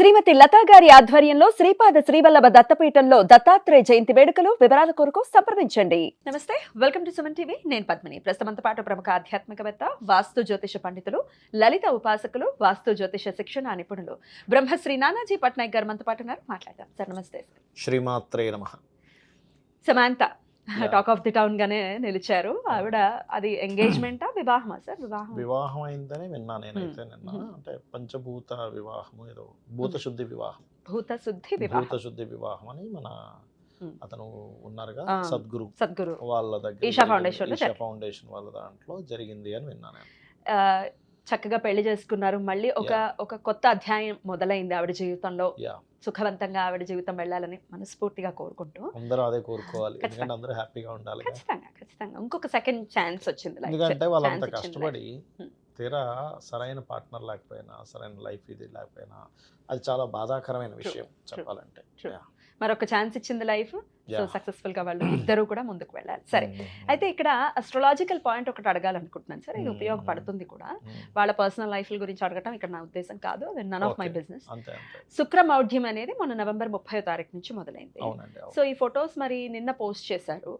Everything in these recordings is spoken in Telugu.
శ్రీమతి లతా గారి ఆధ్వర్యంలో శ్రీపాద శ్రీవల్లభ దత్తపీఠంలో దత్తాత్రేయ జయంతి వేడుకలు వివరాల కొరకు సంప్రదించండి. నమస్తే వెల్కమ్ టు సుమన్ టీవీ. నేను పద్మిని. ప్రస్తుతంతో పాటు ప్రముఖ ఆధ్యాత్మికవేత్త వాస్తు జ్యోతిష పండితులు లలిత ఉపాసకులు వాస్తు జ్యోతిష శిక్షణ నిపుణులు. బ్రహ్మశ్రీ నానాజీ పట్నాయక్ గారు మనతో పాటు ఉన్నారు. మాట్లాడదాం. సార్ నమస్తే. శ్రీమాత్రే నమ. Samantha. Talk of the town గానే నిలిచారు. ఆవిడ అది ఎంగేజ్మెంటా? వివాహమా సార్? వివాహం. వివాహం అయిందని విన్నా నేనైతే నిన్న. మ్మ్. అంటే పంచభూత వివాహము ఏదో భూత శుద్ధి వివాహం. భూత శుద్ధి భూత శుద్ధి వివాహం అని మన. అతను ఉన్నారుగా. సద్గురు. సద్గురు. వాళ్ళ దగ్గర ఈషా. ఫౌండేషన్ ఈషా. ఫౌండేషన్ వాళ్ళ దాంట్లో జరిగింది అని విన్నా నేను. చక్కగా పెళ్ళి చేసుకున్నారు. మళ్ళీ ఒక ఒక కొత్త అధ్యాయం మొదలైంది ఆవిడ జీవితంలో. యా సుఖవంతంగా ఆవిడ జీవితం వెళ్ళాలని మనస్ఫూర్తిగా కోరుకుంటూ అందరూ అదే కోరుకోవాలి. ఎందుకంటే అందరూ హ్యాపీగా ఉండాలి ఖచ్చితంగా ఖచ్చితంగా ఇంకొక సెకండ్ ఛాన్స్ వచ్చింది. ఎందుకంటే వాళ్ళంత కష్టపడి. తీరా సరైన పార్ట్నర్ లేకపోయినా సరైన లైఫ్ ఇది లేకపోయినా అది చాలా బాధాకరమైన విషయం చెప్పాలంటే. మరొక ఛాన్స్ ఇచ్చింది లైఫ్ సో. సక్సెస్ఫుల్గా వాళ్ళు ఇద్దరు కూడా ముందుకు వెళ్ళాలి సరే మ్మ్. అయితే ఇక్కడ అస్ట్రాలాజికల్ పాయింట్ ఒకటి అడగాలనుకుంటున్నాను సరే ఇది మ్మ్. ఉపయోగపడుతుంది కూడా మ్మ్. వాళ్ళ పర్సనల్ లైఫ్ గురించి అడగటం ఇక్కడ నా ఉద్దేశం కాదు అది నన్ ఆఫ్ మై. బిజినెస్ శుక్రమౌఢ్యం అనేది మొన్న నవంబర్ ముప్పై తారీఖు నుంచి మొదలైంది. సో ఈ ఫొటోస్ మరి నిన్న పోస్ట్ చేశారు.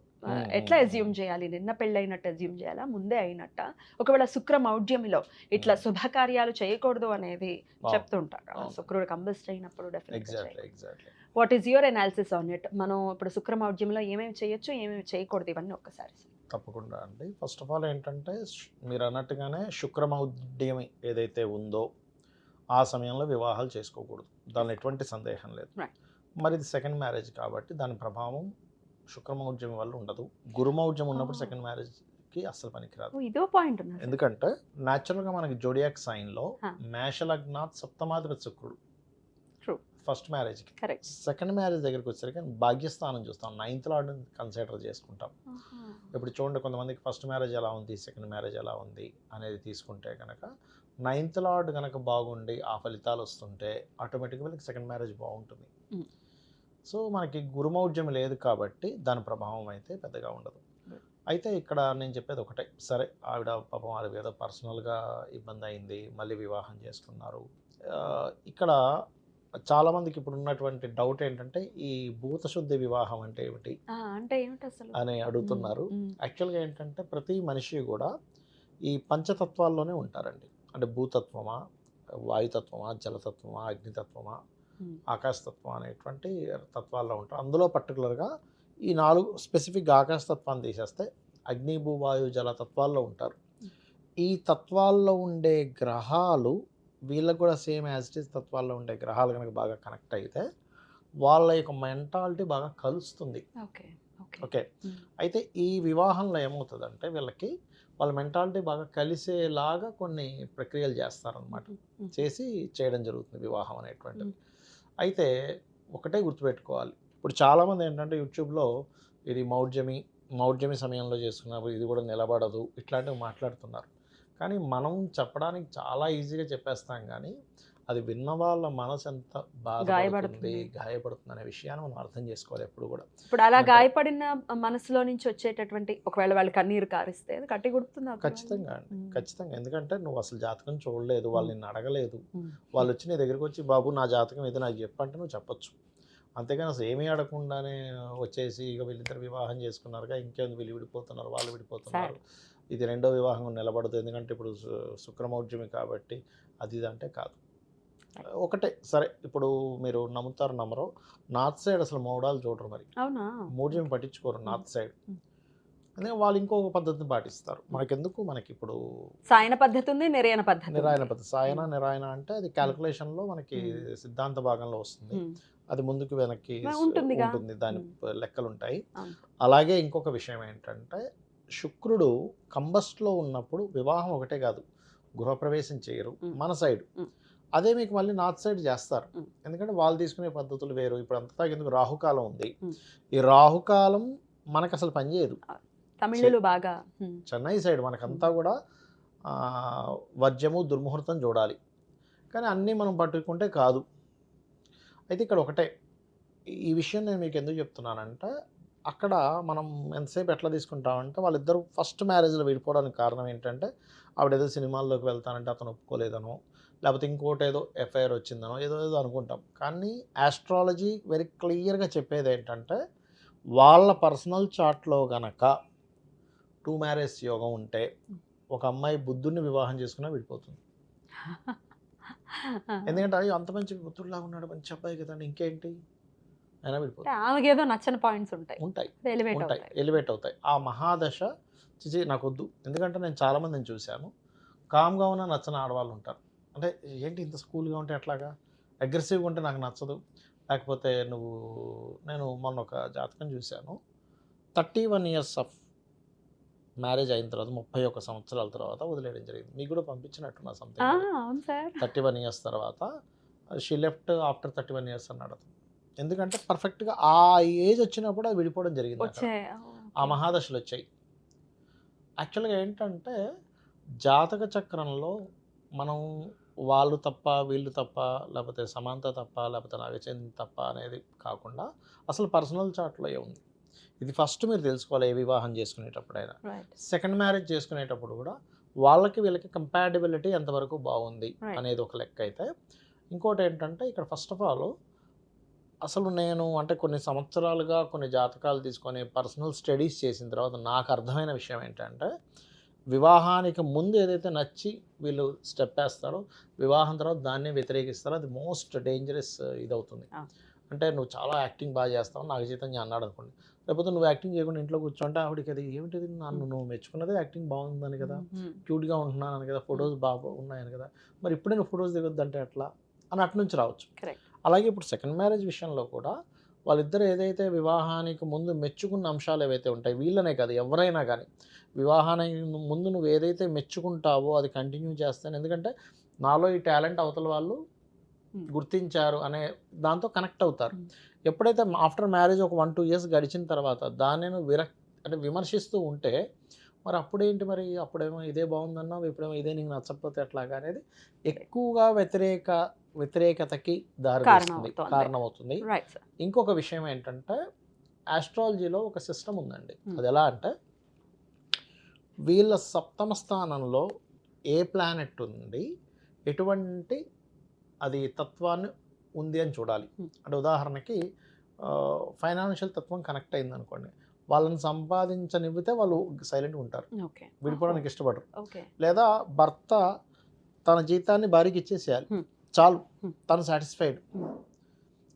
ఎట్లా అజ్యూమ్ చేయాలి నిన్న పెళ్ళైనట్టు అజ్యూమ్ చేయాలా ముందే అయినట్ట ఒకవేళ శుక్ర మౌఢ్యంలో ఇట్లా. శుభకార్యాలు చేయకూడదు అనేది. చెప్తుంటారు. శుక్రుడు కంబస్ట్ అయినప్పుడు exactly what is your analysis on it మనం ఇప్పుడు శుక్ర మౌఢ్యంలో ఏమేమి చేయొచ్చు ఏమేమి చేయకూడదు ఇవన్నీ ఒక్కసారి తప్పకుండా అండి ఫస్ట్ ఆఫ్ ఆల్ ఏంటంటే మీరు అన్నట్టుగానే శుక్రమౌఢ్యం ఏదైతే ఉందో ఆ సమయంలో వివాహాలు చేసుకోకూడదు దానిలో ఎటువంటి సందేహం లేదు. మరి ఇది సెకండ్ మ్యారేజ్ కాబట్టి దాని ప్రభావం శుక్రమౌఢ్యం వల్ల ఉండదు గురుమౌఢ్యం ఉన్నప్పుడు. సెకండ్ మ్యారేజ్కి అస్సలు పనికిరాదు ఓ, ఇదో పాయింట్ ఎందుకంటే న్యాచురల్గా మనకి జోడియాక్ సైన్లో Huh. మేషలగ్నాథ్ సప్తమాధిపతి శుక్రుడు. ఫస్ట్ మ్యారేజ్కి. కరెక్ట్. సెకండ్ మ్యారేజ్ దగ్గరికి వచ్చేసరికి భాగ్యస్థానం చూస్తాం నైన్త్ లార్డ్ కన్సిడర్ చేసుకుంటాం. ఇప్పుడు చూడండి కొంతమందికి ఫస్ట్ మ్యారేజ్ ఎలా ఉంది సెకండ్ మ్యారేజ్ ఎలా ఉంది అనేది తీసుకుంటే కనుక నైన్త్ లార్డ్ కనుక బాగుండి ఆ ఫలితాలు వస్తుంటే ఆటోమేటిక్గా వీళ్ళకి సెకండ్ మ్యారేజ్ బాగుంటుంది. సో మనకి గురుమౌఢ్యం లేదు కాబట్టి దాని ప్రభావం అయితే పెద్దగా ఉండదు. అయితే ఇక్కడ నేను చెప్పేది ఒకటే. సరే ఆవిడ పాపం ఆవిడ ఏదో పర్సనల్గా ఇబ్బంది అయింది మళ్ళీ వివాహం చేసుకున్నారు. ఇక్కడ చాలామందికి ఇప్పుడు ఉన్నటువంటి డౌట్ ఏంటంటే ఈ భూతశుద్ధి వివాహం అంటే ఏమిటి? అంటే ఏమిటి అసలు అని అడుగుతున్నారు. యాక్చువల్గా ఏంటంటే ప్రతి మనిషి కూడా ఈ పంచతత్వాల్లోనే ఉంటారండి. అంటే భూతత్వమా వాయుతత్వమా జలతత్వమా అగ్నితత్వమా. ఆకాశతత్వం అనేటువంటి తత్వాల్లో ఉంటారు. అందులో పర్టికులర్గా ఈ నాలుగు స్పెసిఫిక్ ఆకాశతత్వాన్ని తీసేస్తే అగ్ని భూ వాయు జల తత్వాల్లో ఉంటారు. ఈ తత్వాల్లో ఉండే గ్రహాలు వీళ్ళకు కూడా సేమ్ యాజ్ ఇట్ ఈస్ తత్వాల్లో ఉండే గ్రహాలు కనుక బాగా కనెక్ట్ అయితే వాళ్ళ యొక్క మెంటాలిటీ బాగా కలుస్తుంది. Okay okay. అయితే ఈ వివాహంలో ఏమవుతుందంటే వీళ్ళకి వాళ్ళ మెంటాలిటీ బాగా కలిసేలాగా కొన్ని ప్రక్రియలు చేస్తారనమాట. చేసి చేయడం జరుగుతుంది వివాహం అనేటువంటిది. అయితే ఒకటే గుర్తుపెట్టుకోవాలి. ఇప్పుడు చాలామంది ఏంటంటే యూట్యూబ్లో ఇది మౌఢ్యమి మౌఢ్యమి సమయంలో చేసుకున్నప్పుడు ఇది కూడా నిలబడదు ఇట్లాంటివి మాట్లాడుతున్నారు. కానీ మనం చెప్పడానికి చాలా ఈజీగా చెప్పేస్తాం కానీ అది విన్న వాళ్ళ మనసు ఎంత గాయపడుతుంది. గాయపడుతుంది అనే విషయాన్ని మనం అర్థం చేసుకోవాలి ఎప్పుడు కూడా. ఇప్పుడు అలా గాయపడిన మనసులో నుంచి వచ్చేటటువంటి ఒకవేళ వాళ్ళు కన్నీరు కారిస్తే కట్టి కొడుతుంది ఖచ్చితంగా అండి ఖచ్చితంగా. ఎందుకంటే నువ్వు అసలు జాతకం చూడలేదు వాళ్ళు నిన్ను అడగలేదు. వాళ్ళు వచ్చి నీ దగ్గరికి వచ్చి బాబు నా జాతకం ఇది నాకు చెప్పంటే నువ్వు చెప్పొచ్చు. అంతేగాని అసలు ఏమీ అడగకుండానే వచ్చేసి ఇక వీళ్ళిద్దరు వివాహం చేసుకున్నారుగా ఇంకేంది వీళ్ళు విడిపోతున్నారు వాళ్ళు విడిపోతున్నారు. ఇది రెండో వివాహం నిలబడదు. ఎందుకంటే ఇప్పుడు శుక్రమౌఢ్యమి కాబట్టి అది ఇది అంటే కాదు. ఒకటే సరే ఇప్పుడు మీరు నమ్ముతారు నమ్మరు నార్త్ సైడ్ అసలు మౌడాలు చూడరు మరి. అవునా? పట్టించుకోరు నార్త్ సైడ్. అందుకే వాళ్ళు ఇంకొక పద్ధతిని పాటిస్తారు. మనకెందుకు? మనకి ఇప్పుడు సాయన పద్ధతి ఉంది నిరయన పద్ధతి. నిరాయన పద్ధతి. సాయన నిరాయన అంటే అది calculation లో మనకి. సిద్ధాంత భాగంలో వస్తుంది. అది ముందుకు వెనక్కి. ఉంటుంది. దాని మ్మ్. లెక్కలు ఉంటాయి అవును. అలాగే ఇంకొక విషయం ఏంటంటే శుక్రుడు కంబస్ట్లో ఉన్నప్పుడు వివాహం ఒకటే కాదు గృహప్రవేశం చేయరు. మన సైడ్. అదే మీకు మళ్ళీ నార్త్ సైడ్ చేస్తారు. ఎందుకంటే వాళ్ళు తీసుకునే పద్ధతులు వేరు ఇప్పుడు అంతా ఎందుకు రాహుకాలం ఉంది. ఈ రాహుకాలం మనకు అసలు పనిచేయదు తమిళులు బాగా. చెన్నై సైడ్ మనకంతా కూడా ఆ, వర్జ్యము దుర్ముహూర్తం చూడాలి కానీ అన్నీ మనం పట్టుకుంటే కాదు అయితే ఇక్కడ ఒకటే ఈ విషయం నేను మీకు ఎందుకు చెప్తున్నానంటే అక్కడ మనం ఎంతసేపు ఎట్లా తీసుకుంటామంటే వాళ్ళిద్దరు ఫస్ట్ మ్యారేజ్లో విడిపోవడానికి కారణం ఏంటంటే ఆవిడ ఏదో సినిమాల్లోకి వెళ్తానంటే అతను ఒప్పుకోలేదనో లేకపోతే ఇంకోటి ఏదో ఎఫ్ఐఆర్ వచ్చిందనో ఏదో ఏదో అనుకుంటాం. కానీ ఆస్ట్రాలజీ వెరీ క్లియర్గా చెప్పేది ఏంటంటే వాళ్ళ పర్సనల్ చార్ట్లో గనక టూ మ్యారేజ్ యోగం ఉంటే ఒక అమ్మాయి బుద్ధుడిని వివాహం చేసుకున్నా విడిపోతుంది. ఎందుకంటే అంత మంచి బుద్ధుడిలాగా ఉన్నాడు మంచి అబ్బాయి కదండి ఇంకేంటి? అయినా విడిపోతుంది ఆమెకి ఏదో నచ్చని పాయింట్స్ ఉంటాయి. ఉంటాయి. ఎలివేట్ ఉంటాయి. అవుతాయి. ఎలివేట్ అవుతాయి. ఆ మహాదశ చిచి నాకు వద్దు ఎందుకంటే నేను చాలా మందిని చూశాను. కామ్గా ఉన్న నచ్చని ఆడవాళ్ళు ఉంటారు. అంటే ఏంటి ఇంత స్కూల్గా ఉంటే ఎట్లాగా అగ్రెసివ్గా ఉంటే నాకు నచ్చదు. లేకపోతే నువ్వు నేను మొన్న ఒక జాతకం చూశాను. Thirty one years of marriage అయిన తర్వాత ముప్పై ఒక్క సంవత్సరాల తర్వాత వదిలేయడం జరిగింది. మీకు కూడా పంపించినట్టున్నా సంథింగ్ థర్టీ వన్ ఇయర్స్ తర్వాత she left after thirty one years అన్నాడు అతను. ఎందుకంటే పర్ఫెక్ట్గా ఆ ఏజ్ వచ్చినప్పుడు అది విడిపోవడం జరిగింది ఆ మహాదశలు వచ్చాయి. యాక్చువల్గా ఏంటంటే జాతక చక్రంలో మనం వాళ్ళు తప్ప వీళ్ళు తప్ప లేకపోతే సమాంత తప్ప లేకపోతే నాగచంద్ర తప్ప అనేది కాకుండా అసలు పర్సనల్ చార్ట్లో ఉంది. ఇది ఫస్ట్ మీరు తెలుసుకోవాలి ఏ వివాహం చేసుకునేటప్పుడైనా. సెకండ్ మ్యారేజ్ చేసుకునేటప్పుడు కూడా వాళ్ళకి వీళ్ళకి కంపాటబిలిటీ ఎంతవరకు బాగుంది. అనేది ఒక లెక్క అయితే. ఇంకోటి ఏంటంటే ఇక్కడ ఫస్ట్ ఆఫ్ ఆల్ అసలు నేను అంటే కొన్ని సంవత్సరాలుగా కొన్ని జాతకాలు తీసుకొని పర్సనల్ స్టడీస్ చేసిన తర్వాత నాకు అర్థమైన విషయం ఏంటంటే వివాహానికి ముందు ఏదైతే నచ్చి వీళ్ళు స్టెప్ వేస్తారో వివాహం తర్వాత దాన్నే వ్యతిరేకిస్తారో అది మోస్ట్ డేంజరస్ ఇదవుతుంది. Ah. అంటే నువ్వు చాలా యాక్టింగ్ బాగా చేస్తావు నాకు జీతం అన్నాడు అనుకోండి. లేకపోతే నువ్వు యాక్టింగ్ చేయకుండా ఇంట్లో కూర్చుంటే ఆవిడకి అది ఏమిటిది? నన్ను నువ్వు మెచ్చుకున్నదే యాక్టింగ్ బాగుందని కదా. క్యూట్గా ఉంటున్నాను కదా. ఫొటోస్ బాగా ఉన్నాయని కదా. మరి ఇప్పుడే నువ్వు ఫొటోస్ దిగొద్దంటే ఎట్లా? అని అటు నుంచి రావచ్చు. Correct. అలాగే ఇప్పుడు సెకండ్ మ్యారేజ్ విషయంలో కూడా వాళ్ళిద్దరు ఏదైతే వివాహానికి ముందు మెచ్చుకున్న అంశాలు ఏవైతే ఉంటాయి వీళ్ళనే కాదు ఎవరైనా కానీ వివాహానికి ముందు నువ్వు ఏదైతే మెచ్చుకుంటావో అది కంటిన్యూ చేస్తాను ఎందుకంటే నాలో ఈ టాలెంట్ అవతల వాళ్ళు. గుర్తించారు అనే దాంతో కనెక్ట్ అవుతారు. ఎప్పుడైతే ఆఫ్టర్ మ్యారేజ్ ఒక వన్ టూ ఇయర్స్ గడిచిన తర్వాత దాన్ని విరక్ అంటే విమర్శిస్తూ ఉంటే మరి అప్పుడేంటి మరి అప్పుడేమో ఇదే బాగుందన్నావు ఇప్పుడేమో ఇదే నీకు నచ్చకపోతే ఎట్లాగా అనేది ఎక్కువగా వ్యతిరేక వ్యతిరేకతకి దారి కారణమవుతోంది. ఇంకొక విషయం ఏంటంటే ఆస్ట్రాలజీలో ఒక సిస్టమ్ ఉందండి. Hmm. అది ఎలా అంటే వీళ్ళ సప్తమ స్థానంలో ఏ ప్లానెట్ ఉంది ఎటువంటి అది తత్వాన్ని ఉంది అని చూడాలి. Hmm. అంటే ఉదాహరణకి ఫైనాన్షియల్ తత్వం కనెక్ట్ అయింది అనుకోండి వాళ్ళని సంపాదించనివ్వితే వాళ్ళు సైలెంట్గా ఉంటారు. ఓకే. విడిపోవడానికి ఇష్టపడరు. లేదా భర్త తన జీతాన్ని భార్యకి ఇచ్చేసేయాలి. Hmm. చాలు. తను సాటిస్ఫైడ్.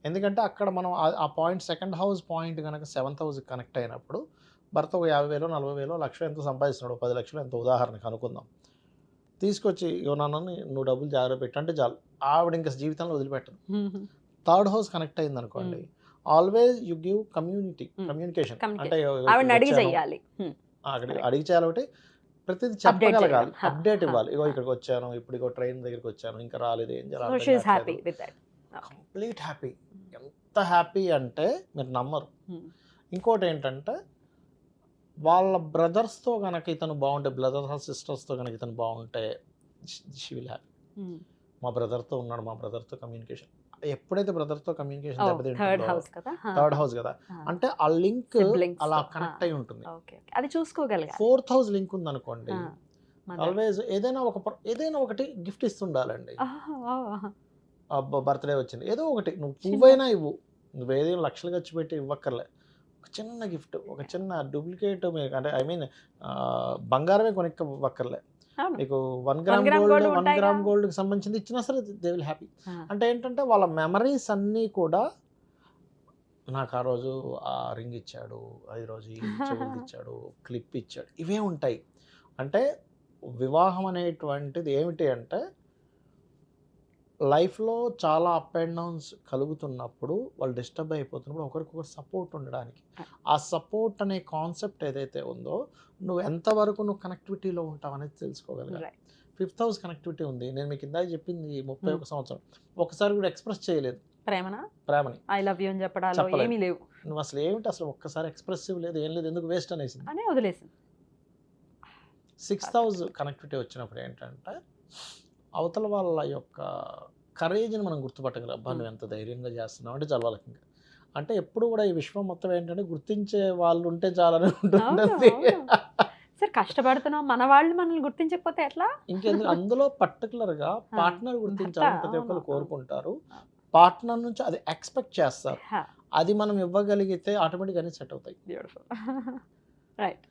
ఎందుకంటే అక్కడ మనం ఆ- పాయింట్ సెకండ్ హౌస్ పాయింట్ కనుక సెవెంత్ హౌస్ కనెక్ట్ అయినప్పుడు భర్త ఒక యాభై వేలు నలభై వేలు లక్ష ఎంత సంపాదిస్తున్నాడు? పది లక్షలు ఎంత ఉదాహరణకు అనుకుందాం. తీసుకొచ్చి ఇగో నన్ను నువ్వు డబ్బులు జాగ్రత్త పెట్టు. అంటే చాలు. ఆవిడ ఇంకా జీవితంలో వదిలిపెట్టదు. థర్డ్ హౌస్ కనెక్ట్ అయింది అనుకోండి always you give community. Communication. అంటే. అడిగి చేయాలి ఒకటి. ప్రతిదీ చెప్పగలగాలి. అప్డేట్ ఇవ్వాలి. ఇగో. ఇక్కడికి వచ్చాను ఇప్పుడు ఇగో ట్రైన్ దగ్గరికి వచ్చాను ఇంకా రాలేదు ఏం దట్ కంప్లీట్ హ్యాపీ ఎంత హ్యాపీ అంటే మీరు నమ్మరు. ఇంకోటి ఏంటంటే వాళ్ళ బ్రదర్స్తో కనుక ఇతను బాగుంటే బ్రదర్స్ సిస్టర్స్తో కనుక ఇతను బాగుంటే షీ విల్ హ్యాపీ మా బ్రదర్తో ఉన్నాడు మా బ్రదర్తో కమ్యూనికేషన్. ఎప్పుడైతే బ్రదర్తో కమ్యూనికేషన్ థర్డ్ దెబ్బతింటుందో హౌస్ కదా? థర్డ్ హౌస్ కదా? అంటే ఆ లింక్ అలా కనెక్ట్. అయి ఉంటుంది ఓకే అది చూసుకోగలగాలి. ఫోర్త్ హౌస్ లింక్ ఉంది అనుకోండి. ఆల్వేస్ ఏదైనా ఒక ఏదైనా ఒకటి గిఫ్ట్ ఇస్తుండాలండి. బర్త్డే వచ్చింది. ఏదో ఒకటి నువ్వు పువ్వైనా ఇవ్వు. నువ్వు ఏదైనా లక్షలు ఖర్చు పెట్టి ఇవ్వక్కర్లే. ఒక చిన్న గిఫ్ట్ ఒక చిన్న డూప్లికేట్ అంటే ఐ మీన్ బంగారమే కొనిక్క ఇవ్వక్కర్లే అవును. మీకు one gram gold one. Gram గోల్డ్కి సంబంధించింది ఇచ్చినా సరే దే విల్ హ్యాపీ అంటే ఏంటంటే వాళ్ళ మెమరీస్ అన్నీ కూడా నాకు ఆ రోజు ఆ రింగ్ ఇచ్చాడు ఈ రోజు చెవులు ఇచ్చాడు క్లిప్ ఇచ్చాడు. ఇవే ఉంటాయి. అంటే వివాహం అనేటువంటిది ఏమిటి అంటే లైఫ్లో చాలా అప్ అండ్ డౌన్స్ కలుగుతున్నప్పుడు వాళ్ళు డిస్టర్బ్ అయిపోతున్నప్పుడు ఒకరికొకరు సపోర్ట్ ఉండడానికి. ఆ సపోర్ట్ అనే కాన్సెప్ట్ ఏదైతే ఉందో నువ్వు ఎంతవరకు నువ్వు కనెక్టివిటీలో ఉంటావు అనేది తెలుసుకోగలగాలి. Right. ఫిఫ్త్ హౌస్ కనెక్టివిటీ ఉంది. నేను మీకు ఇందాక చెప్పింది ముప్పై. ఒక సంవత్సరం. ఒకసారి కూడా ఎక్స్ప్రెస్ చేయలేదు. ప్రేమనా? ప్రేమని. ఐ లవ్ యూ అని చెప్పడాలో చెప్పలేదు. ఏమీ లేవు. నువ్వు అసలు ఏమిటి అసలు ఒక్కసారి ఎక్స్ప్రెసివ్ లేదు ఏం లేదు ఎందుకు వేస్ట్ అనేసింది? అనే వదిలేసింది. సిక్స్త్ హౌస్ కనెక్టివిటీ వచ్చినప్పుడు ఏంటంటే అవతల వాళ్ళ యొక్క కరేజ్ని మనం గుర్తుపట్టగలం. అబ్బా నువ్వు ఎంత ధైర్యంగా చేస్తున్నావు అంటే చాలా వాళ్ళకి అంటే ఎప్పుడు కూడా ఈ విశ్వం మొత్తం ఏంటంటే గుర్తించే వాళ్ళు ఉంటే చాలని ఉంటుంది సార్ కష్టపడుతున్నాం. మన వాళ్ళు మనల్ని గుర్తించకపోతే ఎట్లా? ఇంకెందుకు? అందులో పర్టికులర్గా పార్ట్నర్ గుర్తించాలని ప్రతి ఒక్కరు కోరుకుంటారు. పార్ట్నర్ నుంచి అది ఎక్స్పెక్ట్ చేస్తారు. అది మనం ఇవ్వగలిగితే ఆటోమేటిక్ అన్ని సెట్ అవుతాయి. రైట్.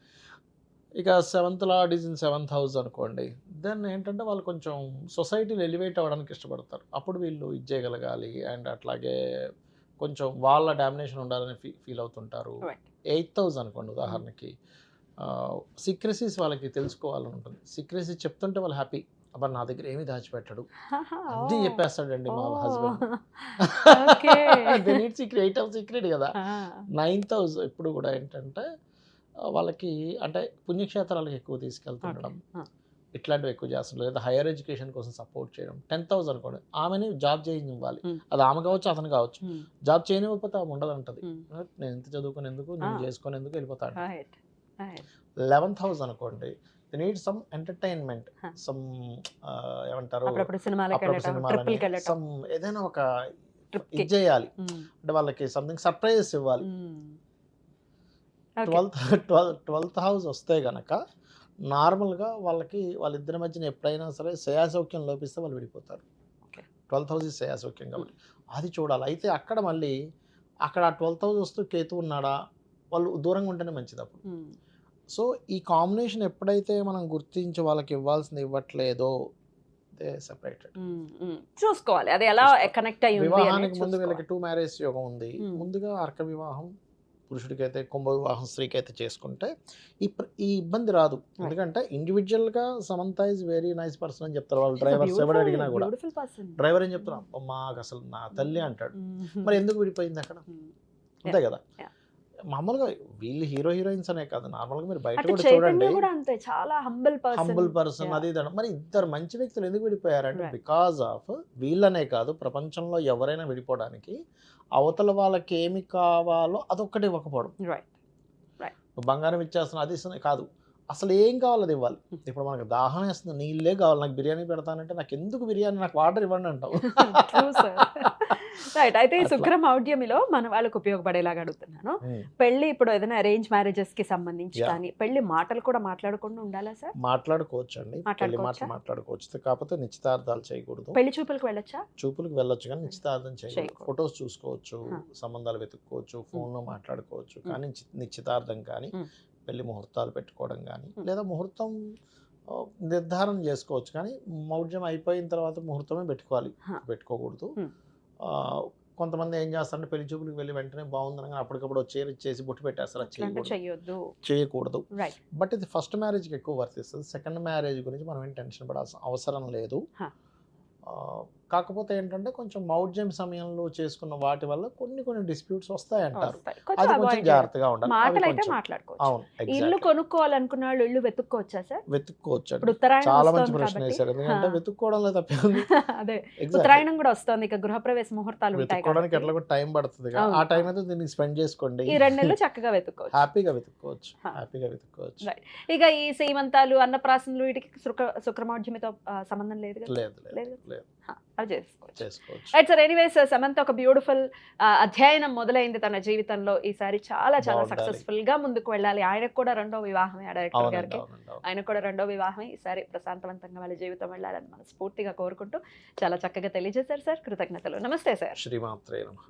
ఇక seventh lord is in seventh house అనుకోండి. దెన్ ఏంటంటే వాళ్ళు కొంచెం సొసైటీలో ఎలివేట్ అవ్వడానికి ఇష్టపడతారు. అప్పుడు వీళ్ళు ఇది చేయగలగాలి అండ్ అట్లాగే కొంచెం వాళ్ళ డామినేషన్ ఉండాలని ఫీ ఫీల్ అవుతుంటారు. ఎయిత్ హౌస్ అనుకోండి ఉదాహరణకి. సీక్రెసీస్ వాళ్ళకి తెలుసుకోవాలని ఉంటుంది. సీక్రెసీ చెప్తుంటే వాళ్ళు హ్యాపీ. అబ్బా నా దగ్గర ఏమి దాచిపెట్టాడు. అన్నీ చెప్పేస్తాడండి మా husband. Okay. They need secret eight house secret కదా. నైన్త్ హౌస్ ఎప్పుడు కూడా ఏంటంటే వాళ్ళకి అంటే పుణ్యక్షేత్రాలకు ఎక్కువ తీసుకెళ్తుండడం. ఇట్లాంటివి ఎక్కువ చేస్తుంటారు లేదా హైయర్ ఎడ్యుకేషన్ కోసం సపోర్ట్ చేయడం. టెన్త్ హౌస్ అనుకోండి ఆమెని జాబ్ చేయించాలి. అది ఆమె కావచ్చు అతను కావచ్చు. జాబ్ చేయనివ్వకపోతే ఆమె ఉండదు అంటది నేను ఎంత చదువుకుని ఎందుకు నేను Ah. చేసుకుని ఎందుకు రైట్ లెవెన్త్ హౌస్ అనుకోండి నీడ్ సమ్ ఎంటర్టైన్మెంట్. సమ్ ఏమంటారు? some ఏదైనా ఒక ఇది. చేయాలి. అంటే వాళ్ళకి సంథింగ్ సర్ప్రైజెస్ ఇవ్వాలి. ట్వెల్త్ ట్వెల్త్ ట్వెల్త్ హౌస్ వస్తే గనక నార్మల్గా వాళ్ళకి వాళ్ళిద్దరి మధ్యన ఎప్పుడైనా సరే శయాసౌక్యం లోపిస్తే వాళ్ళు విడిపోతారు హౌస్ ఇస్ శయాసౌక్యం కాబట్టి అది చూడాలి అయితే అక్కడ మళ్ళీ అక్కడ ట్వెల్త్ హౌస్ వస్తూ కేతు ఉన్నాడా వాళ్ళు దూరంగా ఉంటేనే మంచిది అప్పుడు. సో ఈ కాంబినేషన్ ఎప్పుడైతే మనం గుర్తించి వాళ్ళకి ఇవ్వాల్సింది ఇవ్వట్లేదో దే సెపరేటెడ్. చూసుకోవాలి అది ఎలా. కనెక్ట్ అయ్యి వివాహానికి ముందు. వీళ్ళకి టూ మ్యారేజ్ యోగం ఉంది. ముందుగా అర్క వివాహం పురుషుడికైతే కుంభ వివాహం స్త్రీకి అయితే చేసుకుంటే ఈ ఈ ఇబ్బంది రాదు ఎందుకంటే ఇండివిజువల్గా Samantha is very nice person అని చెప్తారు వాళ్ళు డ్రైవర్స్ ఎవరు అడిగినా కూడా. డ్రైవర్ ఏం "అబ్బా, మాకు అసలు నా తల్లి అంటాడు మ్మ్. మరి ఎందుకు విడిపోయింది అక్కడ మ్మ్. అంతే కదా. మామూలుగా వీళ్ళు హీరో హీరోయిన్స్ అనే కాదు. నార్మల్గా మీరు బయట కూడా చూడండి. అంతే. చాలా హంబుల్ పర్సన్ హంబుల్ పర్సన్. అది. మరి ఇద్దరు మంచి వ్యక్తులు ఎందుకు విడిపోయారంటే. బికాజ్ ఆఫ్ వీళ్ళనే కాదు ప్రపంచంలో ఎవరైనా విడిపోవడానికి అవతల వాళ్ళకి ఏమి కావాలో అదొక్కటి ఇవ్వకపోవడం. రైట్ బంగారం ఇచ్చేస్తున్నా అది ఇస్తున్నా కాదు. అసలు ఏం కావాలి అది ఇవ్వాలి. ఇప్పుడు మనకు దాహం వేస్తుంది నీళ్ళే కావాలి. నాకు బిర్యానీ పెడతానంటే నాకు ఎందుకు బిర్యానీ? నాకు వాటర్ ఇవ్వండి అంటావు. రైట్ అయితే ఈ. శుక్ర మౌఢ్యమిలో మన వాళ్ళకు ఉపయోగపడేలాగా అడుగుతున్నాను. పెళ్ళి ఇప్పుడు ఏదైనా అరేంజ్ మ్యారేజెస్కి సంబంధించి. కానీ పెళ్ళి మాటలు కూడా మాట్లాడకుండా ఉండాలా సార్ మాట్లాడుకోవచ్చు అండి పెళ్ళి? మాటలు మాట్లాడుకోవచ్చు కాకపోతే నిశ్చితార్థాలు చేయకూడదు పెళ్ళి చూపులకు వెళ్ళొచ్చా చూపులకు వెళ్ళొచ్చు కానీ నిశ్చితార్థం చేయకూడదు. ఫొటోస్ చూసుకోవచ్చు. సంబంధాలు వెతుక్కోవచ్చు ఫోన్లో మాట్లాడుకోవచ్చు. కానీ నిశ్చి- నిశ్చితార్థం కానీ. పెళ్ళి ముహూర్తాలు పెట్టుకోవడం కానీ. లేదా ముహూర్తం నిర్ధారణ చేసుకోవచ్చు కానీ మౌఢ్యం అయిపోయిన తర్వాత ముహూర్తమే పెట్టుకోవాలి. పెట్టుకోకూడదు కొంతమంది ఏం చేస్తారంటే పెళ్ళి చూపులకు వెళ్ళి వెంటనే బాగుందని కానీ అప్పటికప్పుడు చీర చేసి బొట్టు పెట్టేస్తారు చేయకూడదు. చేయకూడదు. బట్ ఇది ఫస్ట్ మ్యారేజ్కి ఎక్కువ వర్తిస్తుంది. సెకండ్ మ్యారేజ్ గురించి మనం ఏం టెన్షన్ పడాల్సిన అవసరం లేదు. కాకపోతే ఏంటంటే కొంచెం మౌఢ్యం సమయంలో చేసుకున్న వాటి వల్ల కొన్ని కొన్ని డిస్ప్యూట్స్ వస్తాయి. అంటారు వస్తాయి. అది కొంచెం జాగ్రత్తగా ఉండాలి. మాటలు అయితే మాట్లాడుకోవచ్చు. ఇల్లు. కొనుక్కోవాలనుకున్న వాళ్ళు ఇల్లు వెతుక్కోవచ్చా సార్? వెతుక్కోవచ్చు ఇప్పుడు చాలా మంచి ప్రశ్న వేశారు ఎందుకంటే. వెతుక్కోవడంలో అదే. ఉత్తరాయణం కూడా వస్తుంది. ఇక గృహప్రవేశ ముహూర్తాలు వెతుక్కోవడానికి ఎట్లా కూడా టైం పడుతుంది. ఆ టైం అయితే దీనికి స్పెండ్ చేసుకోండి. ఈ రెండు నెలలు చక్కగా వెతుక్కోవచ్చు. హ్యాపీగా వెతుక్కోవచ్చు. హ్యాపీగా వెతుక్కోవచ్చు. ఇక ఈ సీమంతాలు అన్నప్రాసనలు వీటికి శుక్ర శుక్రమౌఢ్యమితో సంబంధం లేదు లేదు? లేదు. అవి చేసుకోవచ్చు. రైట్ సార్ ఎనీవేస్ సమంత ఒక బ్యూటిఫుల్ అధ్యయనం మొదలైంది తన జీవితంలో ఈసారి. చాలా చాలా సక్సెస్ఫుల్గా ముందుకు వెళ్ళాలి. ఆయనకు కూడా రెండో వివాహమే డైరెక్టర్ గారికి. ఆయనకు కూడా రెండో వివాహమే. ఈసారి ప్రశాంతవంతంగా వాళ్ళ జీవితం వెళ్ళాలని మనం స్ఫూర్తిగా కోరుకుంటూ చాలా చక్కగా తెలియజేశారు సార్ కృతజ్ఞతలు. నమస్తే సార్ శ్రీమాత్రే నమః.